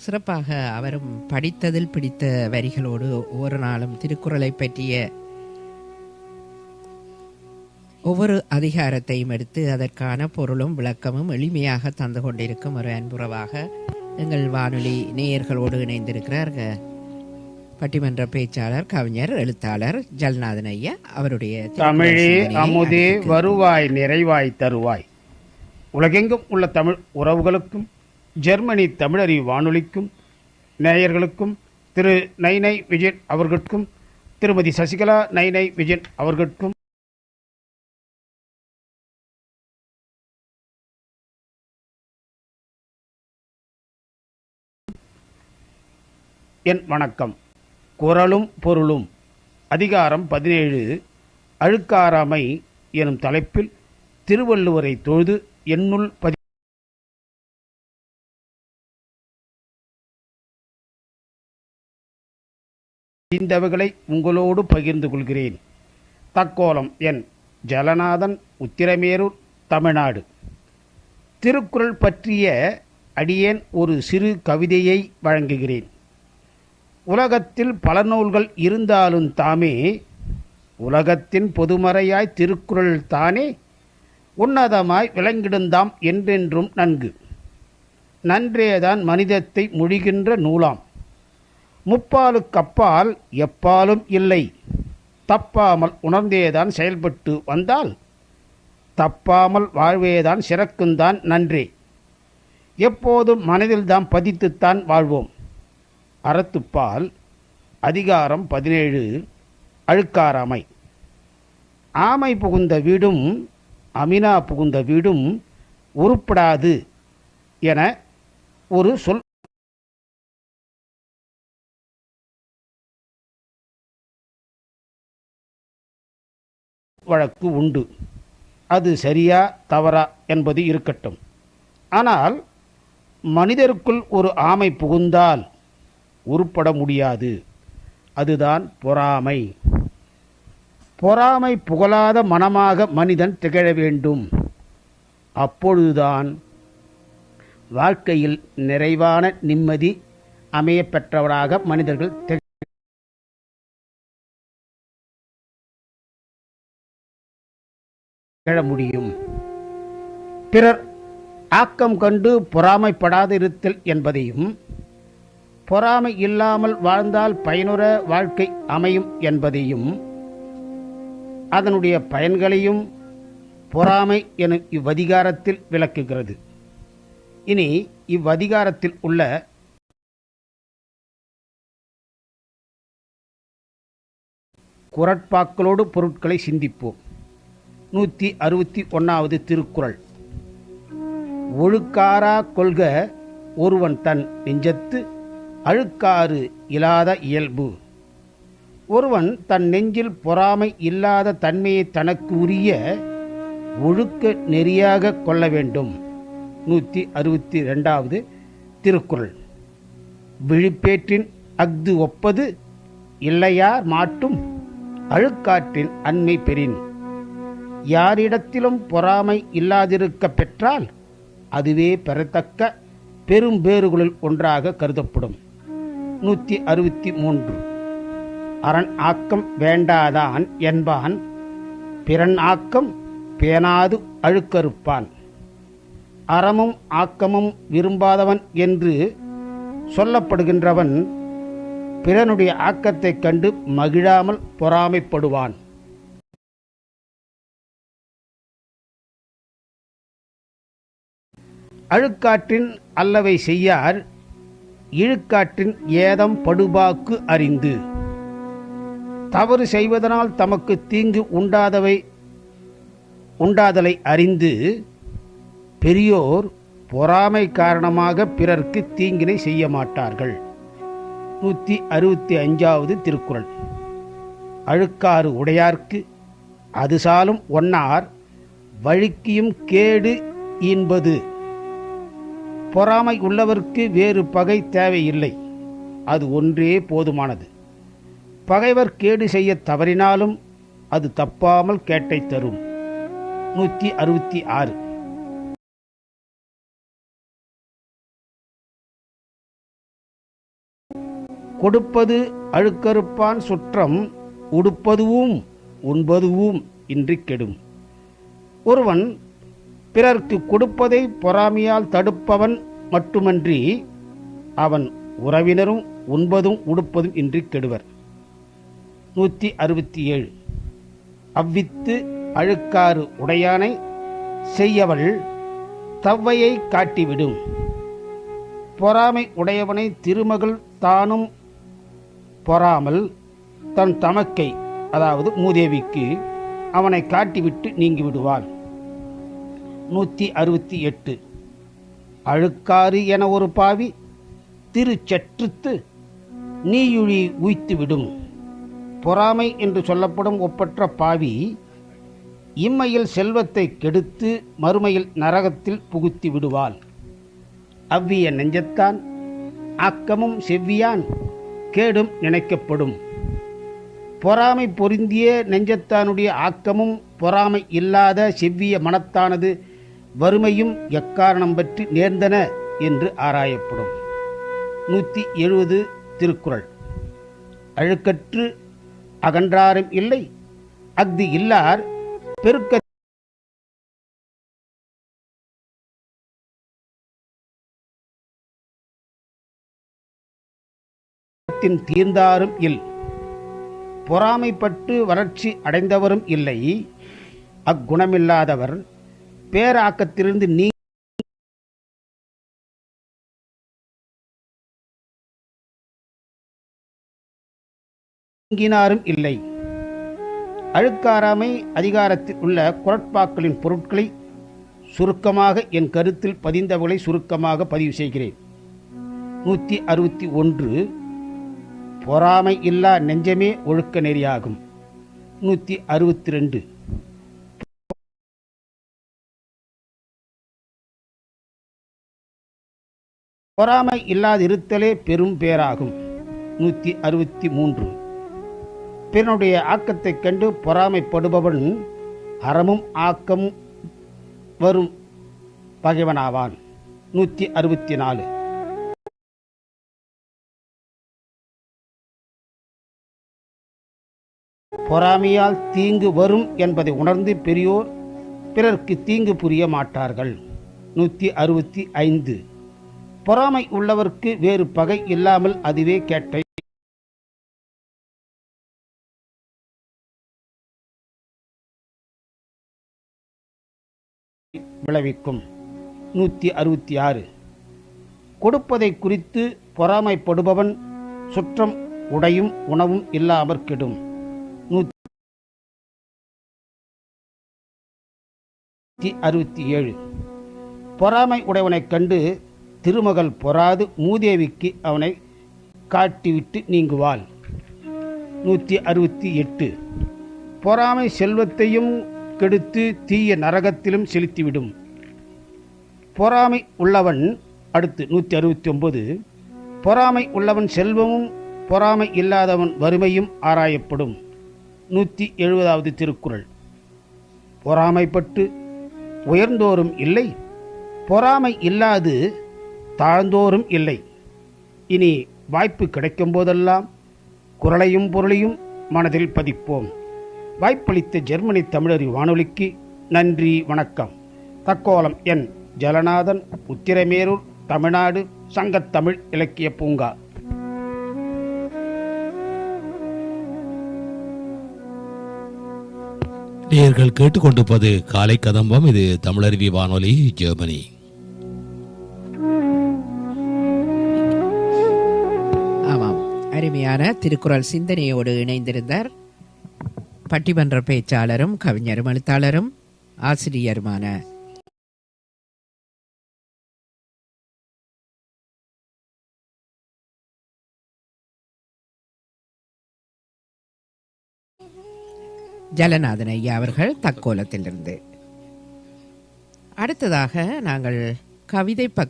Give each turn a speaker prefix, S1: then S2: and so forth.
S1: சிறப்பாக அவரும் படித்ததில் பிடித்த வரிகளோடு ஒவ்வொரு நாளும் திருக்குறளை பற்றிய ஒவ்வொரு அதிகாரத்தையும் எடுத்து அதற்கான பொருளும் விளக்கமும் எளிமையாக தந்து கொண்டிருக்கும் ஒரு அன்புறவாக எங்கள் வானொலி நேயர்களோடு இணைந்திருக்கிறார் பட்டிமன்ற பேச்சாளர் கவிஞர் எழுத்தாளர் ஜல்நாதன் ஐயா அவருடைய
S2: தமிழே அமுதே வருவாய் நிறைவாய் தருவாய். உலகெங்கும் உள்ள தமிழ் உறவுகளுக்கும் ஜெர்மனி தமிழறி வானொலிக்கும் நேயர்களுக்கும் திரு நைனை விஜயன் அவர்களுக்கும் திருமதி சசிகலா நைனை விஜயன் அவர்களுக்கும். என் வணக்கம். குரலும் பொருளும். அதிகாரம் பதினேழு. அழுக்காராமை எனும் தலைப்பில் திருவள்ளுவரை தொழுது என்னுள் பதி தெரிந்தவைகளை உங்களோடு பகிர்ந்து கொள்கிறேன். தக்கோலம் என் ஜலநாதன் உத்திரமேரூர் தமிழ்நாடு. திருக்குறள் பற்றிய அடியேன் ஒரு சிறு கவிதையை வழங்குகிறேன். உலகத்தில் பல நூல்கள் இருந்தாலும் தாமே உலகத்தின் பொதுமறையாய் திருக்குறள் தானே உன்னதமாய் விளங்கிடுந்தாம் என்றென்றும் நன்கு. நன்றேதான் மனிதத்தை மொழிகின்ற நூலாம். முப்பாலுக்கப்பால் எப்பாலும் இல்லை. தப்பாமல் உணர்ந்தேதான் செயல்பட்டு வந்தால் தப்பாமல் வாழ்வேதான் சிறக்குந்தான் நன்றி. எப்போதும் மனதில்தான் பதித்துத்தான் வாழ்வோம். அறத்துப்பால் அதிகாரம் பதினேழு அழுக்காராமை ஆமை புகுந்த வீடும் அமினா புகுந்த வீடும் உருப்படாது என ஒரு சொல் வழக்கு உண்டு. அது சரியா தவறா என்பது இருக்கட்டும். ஆனால் மனிதருக்குள் ஒரு ஆமை புகுந்தால் உருப்பட முடியாது. அதுதான் பொறாமை. பொறாமை புகழாத மனமாக மனிதன் திகழ வேண்டும். அப்பொழுதுதான் வாழ்க்கையில் நிறைவான நிம்மதி அமையப்பெற்றவராக மனிதர்கள் திக எழ முடியும். பிறர் ஆக்கம் கண்டு பொறாமைப்படாதிருத்தல் என்பதையும் பொறாமை இல்லாமல் வாழ்ந்தால் பயனுற வாழ்க்கை அமையும் என்பதையும் அதனுடைய பயன்களையும் பொறாமை என இவ்வதிகாரத்தில் விளக்குகிறது. இனி இவ்வதிகாரத்தில் உள்ள குரட்பாக்களோடு பொருட்களை சிந்திப்போம். நூற்றி அறுபத்தி ஒன்றாவது திருக்குறள். ஒழுக்காரா கொள்க ஒருவன் தன் நெஞ்சத்து அழுக்காறு இல்லாத இயல்பு. ஒருவன் தன் நெஞ்சில் பொறாமை இல்லாத தன்மையை தனக்கு உரிய ஒழுக்க நெறியாக கொள்ள வேண்டும். நூற்றி அறுபத்தி ரெண்டாவது திருக்குறள். விழிப்பேற்றின் அஃது ஒப்பது இல்லையார் மாட்டும் அழுக்காற்றின் அண்மை பெறின். யாரிடத்திலும் பொறாமை இல்லாதிருக்க பெற்றால் அதுவே பெறத்தக்க பெரும் பேறுகளில் ஒன்றாக கருதப்படும். நூற்றி அறுபத்தி மூன்று. அரண் ஆக்கம் வேண்டாதான் என்பான் பிறன் ஆக்கம் பேணாது அழுக்கறுப்பான். அறமும் ஆக்கமும் விரும்பாதவன் என்று சொல்லப்படுகின்றவன் பிறனுடைய ஆக்கத்தைக் கண்டு மகிழாமல் பொறாமைப்படுவான். அழுக்காற்றின் அல்லவை செய்யார் இழுக்காற்றின் ஏதம் படுபாக்கு அறிந்து. தவறு செய்வதனால் தமக்கு தீங்கு உண்டாதவை உண்டாதலை அறிந்து பெரியோர் பொறாமை காரணமாக பிறர்க்கு தீங்கினை செய்ய மாட்டார்கள். நூற்றி அறுபத்தி அஞ்சாவது திருக்குறள். அழுக்காறு உடையார்க்கு அது சாலும் ஒன்னார் வழுக்கியும் கேடு என்பது பொறாமை உள்ளவர்க்கு வேறு பகை தேவையில்லை. அது ஒன்றே போதுமானது. பகைவர் கேடு செய்ய தவறினாலும் அது தப்பாமல் கேட்டை தரும். நூற்றி அறுபத்தி ஆறு. கொடுப்பது அழுக்கறுப்பான் சுற்றம் உடுப்பதுவும் உண்பதுவும் இன்றி கெடும். ஒருவன் பிறர்க்கு கொடுப்பதை பொறாமையால் தடுப்பவன் மட்டுமன்றி அவன் உறவினரும் உண்பதும் உடுப்பதும் இன்றி கெடுவர். நூற்றி அறுபத்தி ஏழு அவ்வித்து அழுக்காறு உடையானை செய்யவள் தவ்வையை காட்டிவிடும். பொறாமை உடையவனை திருமகள் தானும் பொறாமல் தன் தமக்கை அதாவது மூதேவிக்கு அவனை காட்டிவிட்டு நீங்கிவிடுவாள். நூற்றி அறுபத்தி எட்டு. அழுக்காறு என ஒரு பாவி திருச்சற்றுத்து நீயுழி உய்த்துவிடும். பொறாமை என்று சொல்லப்படும் ஒப்பற்ற பாவி இம்மையில் செல்வத்தை கெடுத்து மறுமையில் நரகத்தில் புகுத்தி விடுவாள். அவ்விய நெஞ்சத்தான் ஆக்கமும் செவ்வியான் கேடும் நினைக்கப்படும். பொறாமை பொருந்திய நெஞ்சத்தானுடைய ஆக்கமும் பொறாமை இல்லாத செவ்விய மனத்தானது வறுமையும் எக்காரணம் பற்றி நேர்ந்தன என்று ஆராயப்படும். நூற்றி எழுபது திருக்குறள். அழுக்கற்று அகன்றாரும் இல்லை அஃது இல்லார் பெருக்க தீர்ந்தாரும் இல். பொறாமைப்பட்டு வறட்சி அடைந்தவரும் இல்லை அக்குணமில்லாதவர் பேராக்கத்திலிருந்து நீ நீங்கினாரும் இல்லை. அழுக்காராமை அதிகாரத்தில் உள்ள குரட்பாக்களின் பொருட்களை சுருக்கமாக என் கருத்தில் பதிந்தவர்களை சுருக்கமாக பதிவு செய்கிறேன். நூற்றி அறுபத்தி ஒன்று. பொறாமை இல்லா நெஞ்சமே ஒழுக்க நெறியாகும். நூற்றி அறுபத்தி ரெண்டு. பொறாமை இல்லாதிருத்தலே பெரும் பேராகும். நூற்றி அறுபத்தி மூன்று. பிறனுடைய ஆக்கத்தைக் கண்டு பொறாமைப்படுபவன் அறமும் ஆக்கமும் வரும் பகைவனாவான். நூற்றி அறுபத்தி நாலு. பொறாமையால் தீங்கு வரும் என்பதை உணர்ந்து பெரியோர் பிறர்க்கு தீங்கு புரிய மாட்டார்கள். நூற்றி அறுபத்தி ஐந்து. பொறாமை உள்ளவர்க்கு வேறு பகை இல்லாமல் அதுவே கேட்டை. விளைவிக்கும். நூற்றி அறுபத்தி ஆறு. கொடுப்பதை குறித்து பொறாமைப்படுபவன் சுற்றம் உடையும் உணவும் இல்லாமற் கெடும். நூற்றி அறுபத்தி ஏழு. பொறாமை உடையவனைக் கண்டு திருமகள் பொறாது மூதேவிக்கு அவனை காட்டிவிட்டு நீங்குவாள். நூற்றி அறுபத்தி எட்டு. பொறாமை செல்வத்தையும் கெடுத்து தீய நரகத்திலும் செலுத்திவிடும். பொறாமை உள்ளவன் அடுத்து நூற்றி அறுபத்தி ஒன்பது. பொறாமை உள்ளவன் செல்வமும் பொறாமை இல்லாதவன் வறுமையும் ஆராயப்படும். நூற்றி எழுபதாவது திருக்குறள். பொறாமைப்பட்டு உயர்ந்தோரும் இல்லை. பொறாமை இல்லாது தாழ்ந்தோரும் இல்லை. இனி வாய்ப்பு கிடைக்கும் போதெல்லாம் குரலையும் பொருளையும் மனதில் பதிப்போம். வாய்ப்பளித்த ஜெர்மனி தமிழறி வானொலிக்கு நன்றி வணக்கம். தக்கோலம் என். ஜலநாதன் உத்திரமேரூர் தமிழ்நாடு சங்கத்தமிழ் இலக்கிய பூங்கா.
S3: நேர்கள் கேட்டுக்கொண்டிருப்பது காலை கதம்பம் இது தமிழருவி வானொலி ஜெர்மனி.
S1: அருமையான திருக்குறள் சிந்தனையோடு இணைந்திருந்தார். பட்டிமன்ற பேச்சாளரும் கவிஞரும் எழுத்தாளரும் ஆசிரியருமான ஜலநாதன் ஐயா அவர்கள் தக்கோலத்திலிருந்து. அடுத்ததாக நாங்கள் கவிதை பக்